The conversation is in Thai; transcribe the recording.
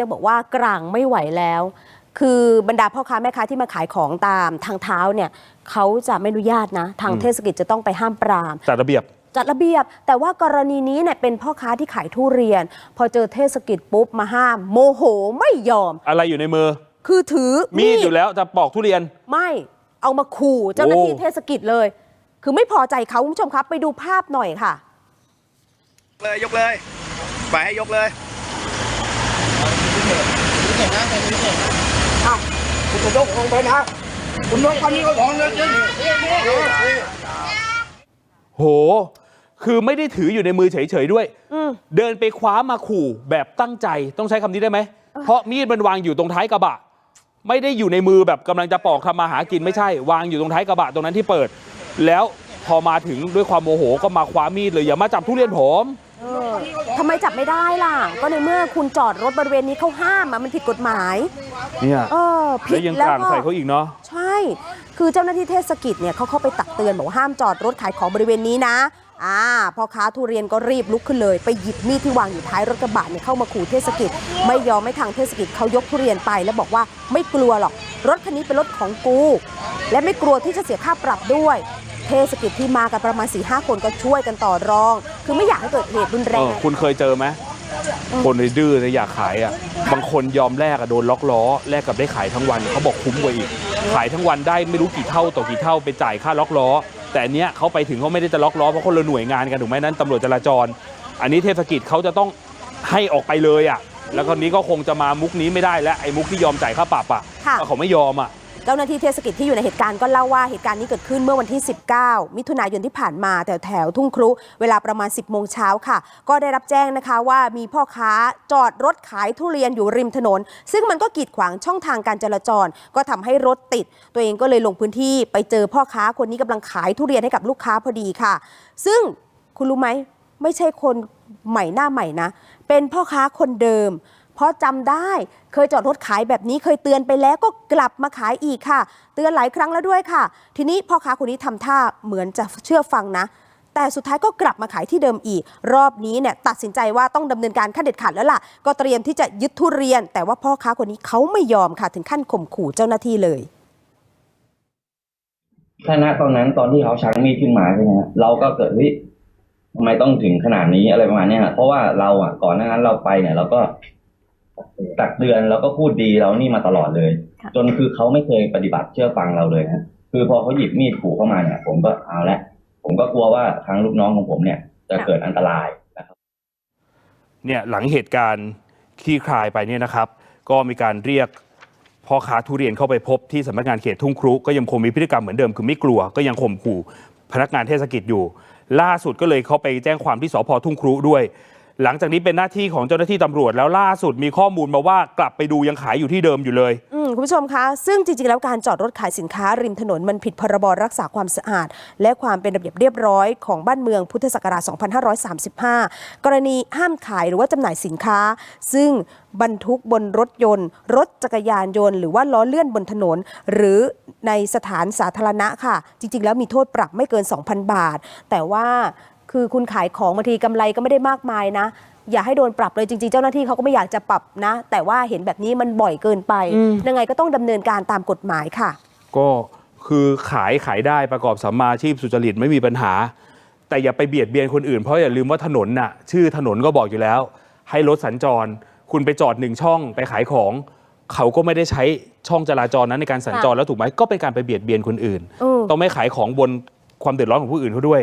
จะบอกว่ากลางไม่ไหวแล้ว คือบรรดาพ่อค้าแม่ค้าที่มาขายของตามทางเท้าเนี่ยเขาจะไม่อนุญาตนะ ทางอืมเทศกิจจะต้องไปห้ามปราม จัดระเบียบ จัดระเบียบ แต่ว่ากรณีนี้เนี่ยเป็นพ่อค้าที่ขายทุเรียน พอเจอเทศกิจปุ๊บมาห้าม โมโหไม่ยอม อะไรอยู่ในมือ คือถือมีดอยู่แล้วจะปอกทุเรียน ไม่เอามาขู่เจ้าหน้าที่โอ้เทศกิจเลย คือไม่พอใจเขาคุณผู้ชมครับ ไปดูภาพหน่อยค่ะ เลยยกเลย ไปให้ยกเลย คุณจะยกลงไปนะคุณยกคันนี้ก็ของเลยจริงโห คือไม่ได้ถืออยู่ในมือเฉยๆด้วยอืมเดินไปคว้ามาขู่แบบตั้งใจต้องใช้คำนี้ได้ไหม เพราะมีดมันวางอยู่ตรงท้ายกระบะ ไม่ได้อยู่ในมือแบบกำลังจะปอกทำมาหากินไม่ใช่ วางอยู่ตรงท้ายกระบะตรงนั้นที่เปิด แล้ว พอมาถึงด้วยความโมโหก็มาคว้ามีดเลยอย่ามาจับทุเรียนผมเออทำไมจับไม่ได้ล่ะ ก็ในเมื่อคุณจอดรถบริเวณนี้เขาห้ามอะมันผิดกฎหมาย เนี่ยเออผิแล้ดวยังแล้วกลางก็ ใส่เขาอีกเนาะ ใช่ คือเจ้าหน้าที่เทศกิจเนี่ยเขาเข้าไปตักเตือนบอกว่าห้ามจอดรถขายของบริเวณนี้นะ อ่าพ่อค้าทุเรียนก็รีบลุกขึ้นเลย ไปหยิบมีดที่วางอยู่ท้ายรถกระบะเนี่ยเข้ามาขู่เทศกิจ ไม่ยอมให้ทางเทศกิจเขายกทุเรียนไป แล้วบอกว่าไม่กลัวหรอก รถคันนี้เป็นรถของกู และไม่กลัวที่จะเสียค่าปรับด้วย เทศกิจที่มากันประมาณ4ีหคนก็ช่วยกันต่อรอง คือไม่อยากให้เกิดเหตุรุนแรเอองคุณเคยเจอไหมคนดื้อๆอยากขายอะ บางคนยอมแลกอะโดนล็อกล้อแลกกับได้ขายทั้งวันเขาบอกคุ้มกว่าอีก ขายทั้งวันได้ไม่รู้กี่เท่าต่อกี่เท่าไปจ่ายค่าล็อกล้อ แต่อันเนี้ยเขาไปถึงเขาไม่ได้จะล็อกล้อเพราะคนละหน่วยงานกันถูกไหมนั้นตำรวจจราจร อันนี้เทศกิจเขาจะต้องให้ออกไปเลยอะ แล้วคนนี้ก็คงจะมามุกนี้ไม่ได้แล้วไอ้มุกที่ยอมจ่ายค่าปรับอะค่ะก็เขาไม่ยอมอะเจ้าหน้าที่เทศกิจที่อยู่ในเหตุการณ์ก็เล่าว่าเหตุการณ์นี้เกิดขึ้นเมื่อวันที่ 19 มิถุนายนที่ผ่านมาแถวแถวทุ่งครุ เวลาประมาณ 10โมงเช้าค่ะ ก็ได้รับแจ้งนะคะว่ามีพ่อค้าจอดรถขายทุเรียนอยู่ริมถนน ซึ่งมันก็กีดขวางช่องทางการจราจร ก็ทำให้รถติด ตัวเองก็เลยลงพื้นที่ไปเจอพ่อค้าคนนี้กำลังขายทุเรียนให้กับลูกค้าพอดีค่ะ ซึ่งคุณรู้ไหมไม่ใช่คนใหม่หน้าใหม่นะ เป็นพ่อค้าคนเดิม เพราะจำได้เคยจอดรถขายแบบนี้เคยเตือนไปแล้วก็กลับมาขายอีกค่ะ เตือนหลายครั้งแล้วด้วยค่ะ ทีนี้พ่อค้าคนนี้ทำท่าเหมือนจะเชื่อฟังนะ แต่สุดท้ายก็กลับมาขายที่เดิมอีก รอบนี้เนี่ยตัดสินใจว่าต้องดำเนินการขั้นเด็ดขาดแล้วล่ะ ก็เตรียมที่จะยึดทุเรียน แต่ว่าพ่อค้าคนนี้เขาไม่ยอมค่ะถึงขั้นข่มขู่เจ้าหน้าที่เลยถ้าณตอนนั้นตอนที่เขาชักมีดขึ้นมาใช่ไหมเราก็เกิดเฮ้ยทำไมต้องถึงขนาดนี้อะไรประมาณนี้เพราะว่าเราอะก่อนหน้านั้นเราไปเนี่ย เราก็ ตักเตือนแล้วก็พูดดีเรานี่มาตลอดเลยค่ะจนคือเขาไม่เคยปฏิบัติเชื่อฟังเราเลยฮะคือพอเขาหยิบมีดขู่เข้ามาเนี่ย ผมก็เอาละผมก็กลัวว่าทางลูกน้องของผมเนี่ย จะเกิดอันตรายนะครับ เนี่ยหลังเหตุการณ์คลี่คลายไปเนี่ยนะครับ ก็มีการเรียกพ่อค้าทุเรียนเข้าไปพบที่สำนักงานเขตทุ่งครุก็ยังคงมีพฤติกรรมเหมือนเดิมคือไม่กลัวก็ยังข่มขู่พนักงานเทศกิจอยู่ ล่าสุดก็เลยเขาไปแจ้งความที่สพทุ่งครุด้วย หลังจากนี้เป็นหน้าที่ของเจ้าหน้าที่ตำรวจแล้วล่าสุดมีข้อมูลมาว่ากลับไปดูยังขายอยู่ที่เดิมอยู่เลย อืมคุณผู้ชมคะ ซึ่งจริงๆ แล้วการจอดรถขายสินค้าริมถนนมันผิดพรบรักษาความสะอาด และความเป็นระเบียบเรียบร้อยของบ้านเมืองพุทธศักราช 2535 กรณีห้ามขายหรือว่าจำหน่ายสินค้า ซึ่งบรรทุกบนรถยนต์ รถจักรยานยนต์ หรือว่าล้อเลื่อนบนถนน หรือในสถานสาธารณะค่ะ จริง ๆ แล้วมีโทษปรับไม่เกิน 2,000 บาท แต่ว่า คือคุณขายของบางทีกำไรก็ไม่ได้มากมายนะ อย่าให้โดนปรับเลยจริงๆ เจ้าหน้าที่เขาก็ไม่อยากจะปรับนะ แต่ว่าเห็นแบบนี้มันบ่อยเกินไป ยังไงก็ต้องดำเนินการตามกฎหมายค่ะ ก็คือขายขายได้ประกอบสัมมาอาชีพสุจริตไม่มีปัญหา แต่อย่าไปเบียดเบียนคนอื่นเพราะอย่าลืมว่าถนนน่ะ ชื่อถนนก็บอกอยู่แล้ว ให้รถสัญจร คุณไปจอดหนึ่งช่องไปขายของเขาก็ไม่ได้ใช้ช่องจราจรนั้นในการสัญจรแล้วถูกไหมก็เป็นการไปเบียดเบียนคนอื่นเออต้องไม่ขายของบนความเดือดร้อนของผู้อื่นเขาด้วย